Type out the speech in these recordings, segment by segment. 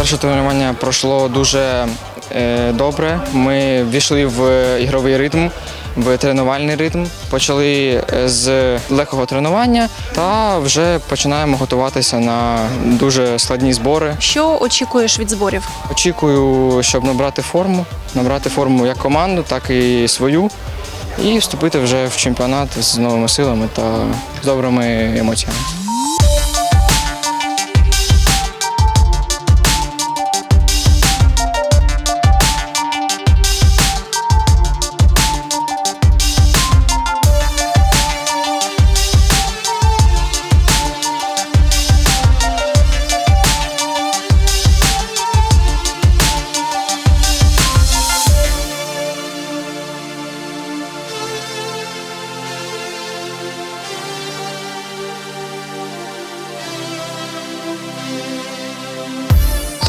Перше тренування пройшло дуже е, добре. Ми ввійшли в ігровий ритм, в тренувальний ритм. Почали е, з легкого тренування та вже починаємо готуватися на дуже складні збори. Що очікуєш від зборів? Очікую, щоб набрати форму, набрати форму як команду, так і свою, і вступити вже в чемпіонат з новими силами та з добрими емоціями.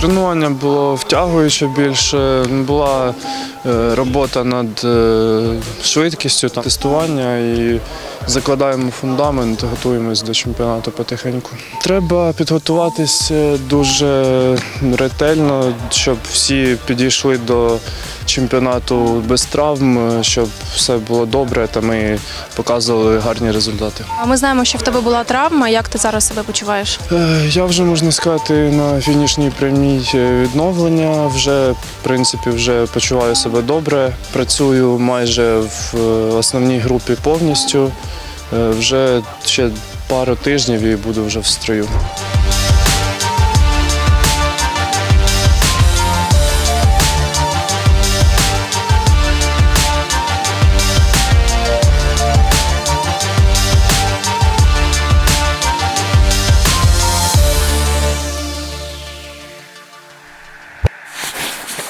Тренування було втягуюче більше. Була е, робота над е, швидкістю тестування і закладаємо фундамент, готуємось до чемпіонату потихеньку. Треба підготуватися дуже ретельно, щоб всі підійшли до чемпіонату без травм, щоб все було добре та ми показували гарні результати. А Ми знаємо, що в тебе була травма. Як ти зараз себе почуваєш? Е, Я вже можна сказати на фінішній прямій е, відновлення. Вже в принципі вже почуваю себе добре. Працюю майже в е, основній групі повністю. Е, Вже ще пару тижнів і буду вже в строю.